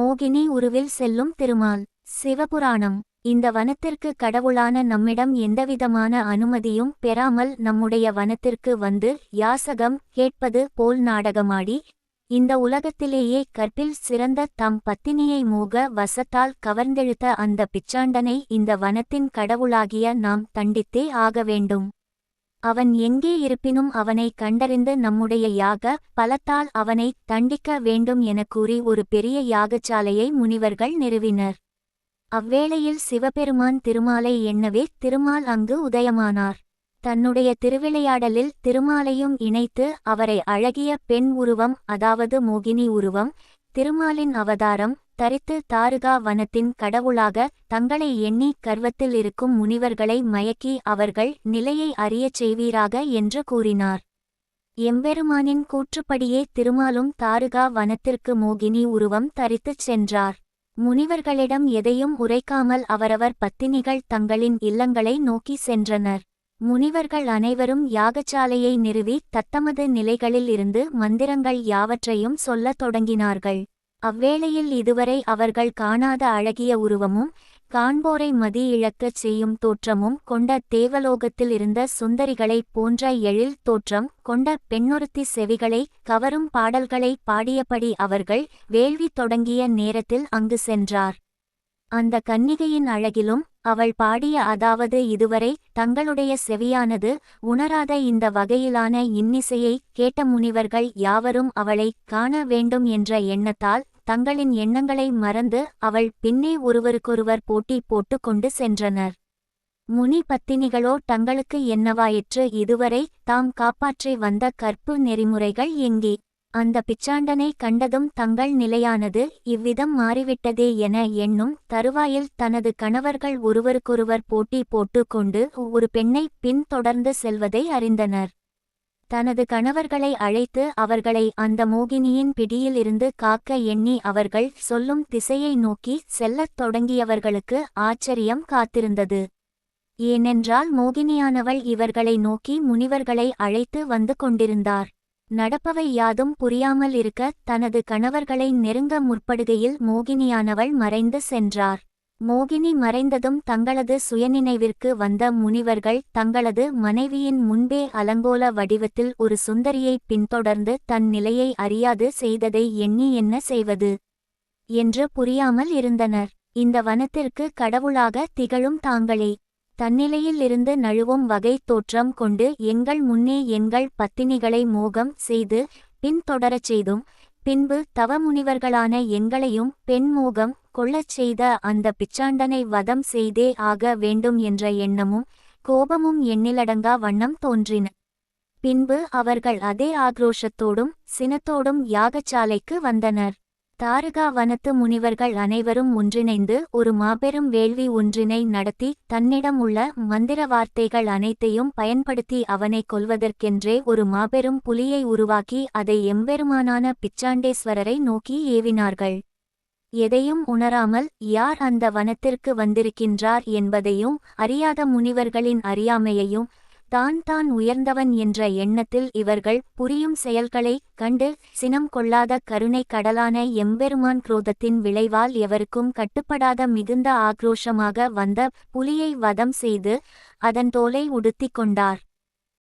மோகினி உருவில் செல்லும் திருமால். சிவபுராணம். இந்த வனத்திற்கு கடவுளான நம்மிடம் எந்தவிதமான அனுமதியும் பெறாமல் நம்முடைய வனத்திற்கு வந்து யாசகம் கேட்பது போல் நாடகமாடி இந்த உலகத்திலேயே கற்பில் சிறந்த தம் பத்தினியை மூக வசத்தால் கவர்ந்தெழுத்த அந்த பிச்சாண்டனை இந்த வனத்தின் கடவுளாகிய நாம் தண்டித்தே ஆக வேண்டும். அவன் எங்கே இருப்பினும் அவனை கண்டறிந்து நம்முடைய யாக பலத்தால் அவனை தண்டிக்க வேண்டும் எனக் கூறி ஒரு பெரிய யாகசாலையை முனிவர்கள் நிறுவினர். அவ்வேளையில் சிவபெருமான் திருமாலை எண்ணவே திருமால் அங்கு உதயமானார். தன்னுடைய திருவிளையாடலில் திருமாலையும் இணைத்து அவரை அழகிய பெண் உருவம் அதாவது மோகினி உருவம் திருமாலின் அவதாரம் தரித்து தாருகா வனத்தின் கடவுளாக தங்களை எண்ணி கர்வத்தில் இருக்கும் முனிவர்களை மயக்கி அவர்கள் நிலையை அறியச் செய்வீராக என்று கூறினார். எம்பெருமானின் கூற்றுப்படியே திருமாலும் தாருகா வனத்திற்கு மோகினி உருவம் தரித்துச் சென்றார். முனிவர்களிடம் எதையும் உரைக்காமல் அவரவர் பத்தினிகள் தங்களின் இல்லங்களை நோக்கி சென்றனர். முனிவர்கள் அனைவரும் யாகசாலையை நிறுவி தத்தமது நிலைகளில் இருந்து மந்திரங்கள் யாவற்றையும் சொல்லத் தொடங்கினார்கள். அவ்வேளையில் இதுவரை அவர்கள் காணாத அழகிய உருவமும் காண்போரை மதி இழக்கச் செய்யும் தோற்றமும் கொண்ட தேவலோகத்தில் இருந்த சுந்தரிகளைப் போன்ற எழில் தோற்றம் கொண்ட பெண்ணொருத்தி செவிகளை கவரும் பாடல்களை பாடியபடி அவர்கள் வேள்வி தொடங்கிய நேரத்தில் அங்கு சென்றார். அந்த கன்னிகையின் அழகிலும் அவள் பாடிய அதாவது இதுவரை தங்களுடைய செவியானது உணராத இந்த வகையிலான இன்னிசையை கேட்ட முனிவர்கள் யாவரும் அவளை காண வேண்டும் என்ற எண்ணத்தால் தங்களின் எண்ணங்களை மறந்து அவள் பின்னே ஒருவருக்கொருவர் போட்டி போட்டு கொண்டு சென்றனர். முனி பத்தினிகளோ தங்களுக்கு என்னவாயிற்று? இதுவரை தாம் காப்பாற்றி வந்த கற்பு நெறிமுறைகள் எங்கே? அந்த பிச்சாண்டனை கண்டதும் தங்கள் நிலையானது இவ்விதம் மாறிவிட்டதே என எண்ணும் தருவாயில் தனது கணவர்கள் ஒருவருக்கொருவர் போட்டி போட்டுக்கொண்டு ஒரு பெண்ணை பின்தொடர்ந்து செல்வதை அறிந்தனர். தனது கணவர்களை அழைத்து அவர்களை அந்த மோகினியின் பிடியில் இருந்து காக்க எண்ணி அவர்கள் சொல்லும் திசையை நோக்கி செல்லத் தொடங்கியவர்களுக்கு ஆச்சரியம் காத்திருந்தது. ஏனென்றால் மோகினியானவள் இவர்களை நோக்கி முனிவர்களை அழைத்து வந்து கொண்டிருந்தார். நடப்பவை யாதும் புரியாமல் இருக்க தனது கணவர்களை நெருங்க முற்படுகையில் மோகினியானவள் மறைந்து சென்றார். மோகினி மறைந்ததும் தங்களது சுயநினைவிற்கு வந்த முனிவர்கள் தங்களது மனைவியின் முன்பே அலங்கோல வடிவத்தில் ஒரு சுந்தரியை பின்தொடர்ந்து தன் நிலையை அறியாது செய்ததை எண்ணி என்ன செய்வது? என்று புரியாமல் இருந்தனர். இந்த வனத்திற்கு கடவுளாக திகழும் தாங்களே. தன்னிலையில் இருந்து நழுவும் வகை தோற்றம் கொண்டு எங்கள் முன்னே எங்கள் பத்தினிகளை மோகம் செய்து பின்தொடரச் செய்தும் பின்பு தவமுனிவர்களான எங்களையும் பெண் மோகம் கொள்ளச் செய்த அந்த பிச்சாண்டனை வதம் செய்தே ஆக வேண்டும் என்ற எண்ணமும் கோபமும் எண்ணிலடங்கா வண்ணம் தோன்றின. பின்பு அவர்கள் அதே ஆக்ரோஷத்தோடும் சினத்தோடும் யாகச்சாலைக்கு வந்தனர். தாரகா வனத்து முனிவர்கள் அனைவரும் ஒன்றிணைந்து ஒரு மாபெரும் வேள்வி ஒன்றினை நடத்தி தன்னிடம் உள்ள மந்திர வார்த்தைகள் அனைத்தையும் பயன்படுத்தி அவனை கொல்வதற்கென்றே ஒரு மாபெரும் புலியை உருவாக்கி அதை எம்பெருமானான பிச்சாண்டேஸ்வரரை நோக்கி ஏவினார்கள். எதையும் உணராமல் யார் அந்த வனத்திற்கு வந்திருக்கின்றார் என்பதையும் அறியாத முனிவர்களின் அறியாமையையும் தான் தான் உயர்ந்தவன் என்ற எண்ணத்தில் இவர்கள் புரியும் செயல்களை கண்டு சினம் கொள்ளாத கருணை கடலான எம்பெருமான் குரோதத்தின் விளைவால் எவருக்கும் கட்டுப்படாத மிகுந்த ஆக்ரோஷமாக வந்த புலியை வதம் செய்து அதன் தோலை உடுத்திக் கொண்டார்.